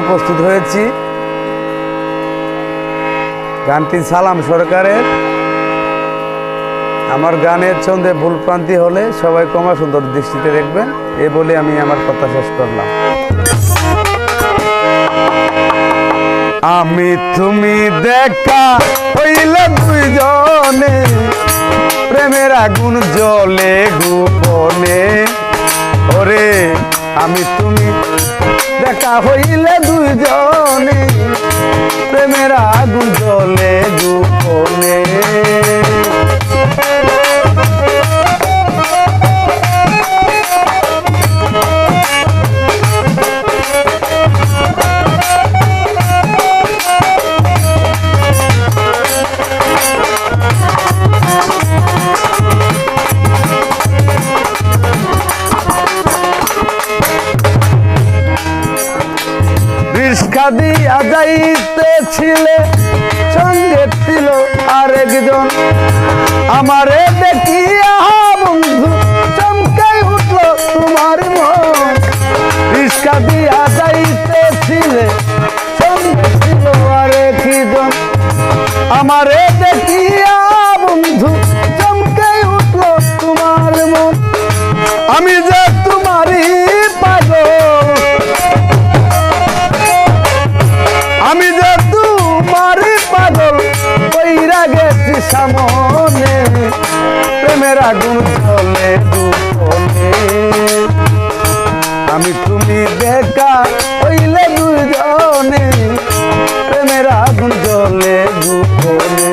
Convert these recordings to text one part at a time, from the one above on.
উপস্থিত হয়েছি। গানটি সালাম সরকারের। আমার গানের ছন্দে ভুলপ্রান্তি হলে সবাই কমা সুন্দর দৃষ্টিতে দেখবেন। এ বলে আমি আমার কথা শেষ করলাম। আমি তুমি দেখা হইলে দুইজনে। প্রেমের আগুন জলে গোপনে। ওরে আমি তুমি দেখা হইলে দুজনে প্রেমের আগুন জলে রিস্কা ছিলে সঙ্গে ছিল আরেকজন। আমারে দেখিয়া আগুন চলে দুপনে আমি তুমি দেখা হইলে দুজনে। প্রেমের আগুন জলে গোপনে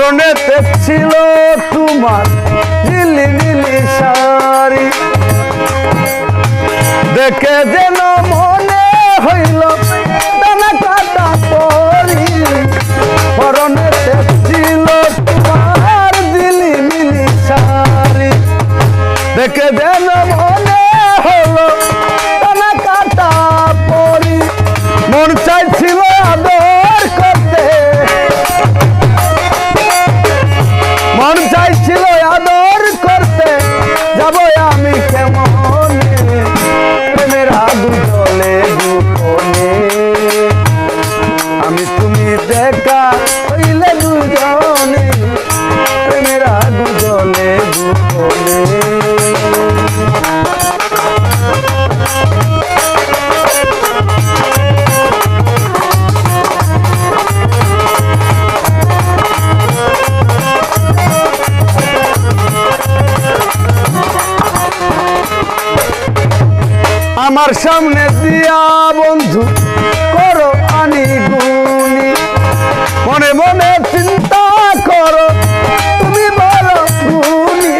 পরনেতে ছিল তোমার নীলি নীলি শাড়ি। দেখে যেন মনে হইল দানা কাটা শাড়ি। দেখে যেন কেমন? প্রেমের গোপনে আমি তুমি দেখা হইলে দুজনে আমার সামনে দিয়া বন্ধু, করো আনি গুনি মনে মনে চিন্তা করো, তুমি বলো গুনি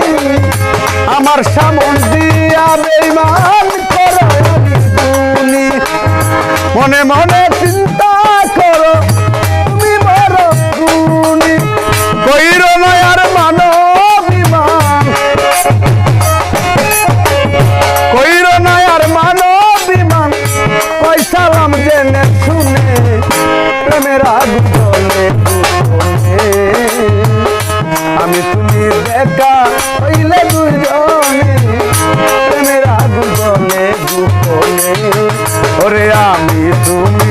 আমার সামন দিয়া বেইমান করো আনি গুনি মনে মনে প্রেমের আগুন গোপনে। আমি তুমি দেখা হইলে দুজনে, প্রেমের আগুন জলে গোপনে ওরে আমি তুমি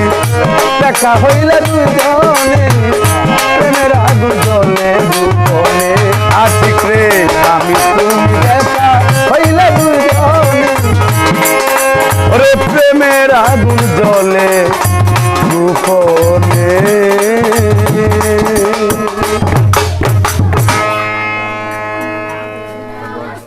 দেখা হইলে দুজনে, প্রেমের আগুন জ্বলে